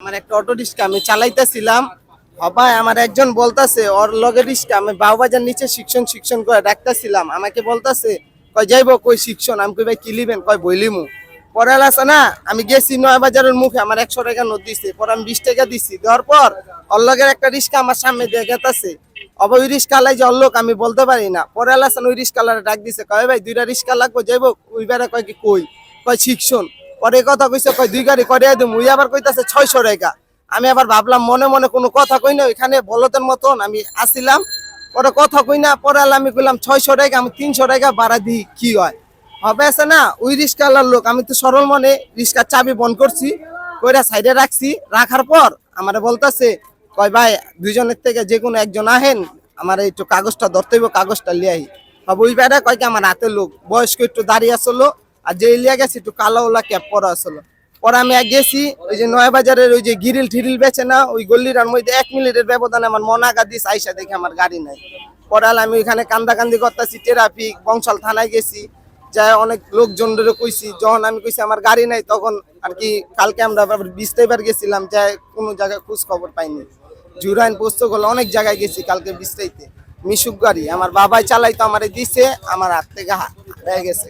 আমার একটা auto rickshaw আমি চালাইতেছিলাম। ভাই আমার একজন বলতাছে, ওর লগে রিক্সা আমি বাউবাজার নিচে শিক্ষণ শিক্ষণ করে ডাকতেছিলাম। আমাকে বলতাছে কয় যাইব? কই শিক্ষণ আমি কই, ভাই, কি লিবেন? কয় বইলিমু? পরে আছে না আমি গেছি নয় বাজারের মুখে, আমার একশো টাকা নোট দিছে। পরে আমি বিশ টাকা দিছি। দেওয়ার পর ওর লগের একটা রিক্সা আমার সামনে দিয়ে গেতাছে। অব, ওই রিক্সালাই যে অল্লোক আমি বলতে পারি না। পরে আলাসান ওই রিক্সালারে ডাক দিছে। কয়, ভাই, দুইটা রিক্সা লাগবো? যাইব? ওই বেড়া কয় কি কই? কয় শিক্ষণ পরে কথা কইছে, কয় দুই গাড়ি করে দিম। ওই আবার কইতাছে ছয়শো টাকা। আমি আবার ভাবলাম, মনে মনে কোনো কথা কই না, ওইখানে বলতের মতন আমি আসিলাম। পরে কথা কই না, পরে আমি কইলাম, ছয়শো টাকা, আমি তিনশো টাকা ভাড়া দিই, কি হয়? হবে আছে না? ওই রিক্সাওয়ালার লোক, আমি তো সরল মনে রিক্সার চাবি বন্ধ করছি, কইরা সাইডে রাখছি। রাখার পর আমারে বলতাছে, কয় ভাই, দুইজনের থেকে যে কোনো একজন আহেন, আমার একটু কাগজটা ধরতে কাগজটা লিয়ে আহি ওই বেড়া কয় কি, আমার হাতে লোক, বয়স্ক একটু দাঁড়িয়ে আসলো আর যে লিয়া গেছি একটু কালো ওলা ক্যাপ পরা আসলো। পরে আমি এক গেছি, ওই যে নয় বাজারের ওই যে গিরিল ঠিরিল বেচে না, ওই গল্লিটার মধ্যে এক মিনিটের ব্যবধানে আমার মনাগা দিস আইসা দেখে আমার গাড়ি নাই। পরে আমি ওইখানে কান্দাকান্দি করতেছি ট্রাফিক বংশাল থানায় গেছি যাই অনেক লোকজনদের কইছি, যখন আমি কইছি আমার গাড়ি নাই, তখন আর কি কালকে আমরা বিস্তাইবার গেছিলাম যাই কোনো জায়গায় খোঁজ খবর পাইনি। জুরাইন পোস্ত করলে অনেক জায়গায় গেছি কালকে বিস্তাইতে মিশুক গাড়ি, আমার বাবাই চালাইতো, আমারে দিছে, আমার হাত থেকে হাত হয়ে গেছে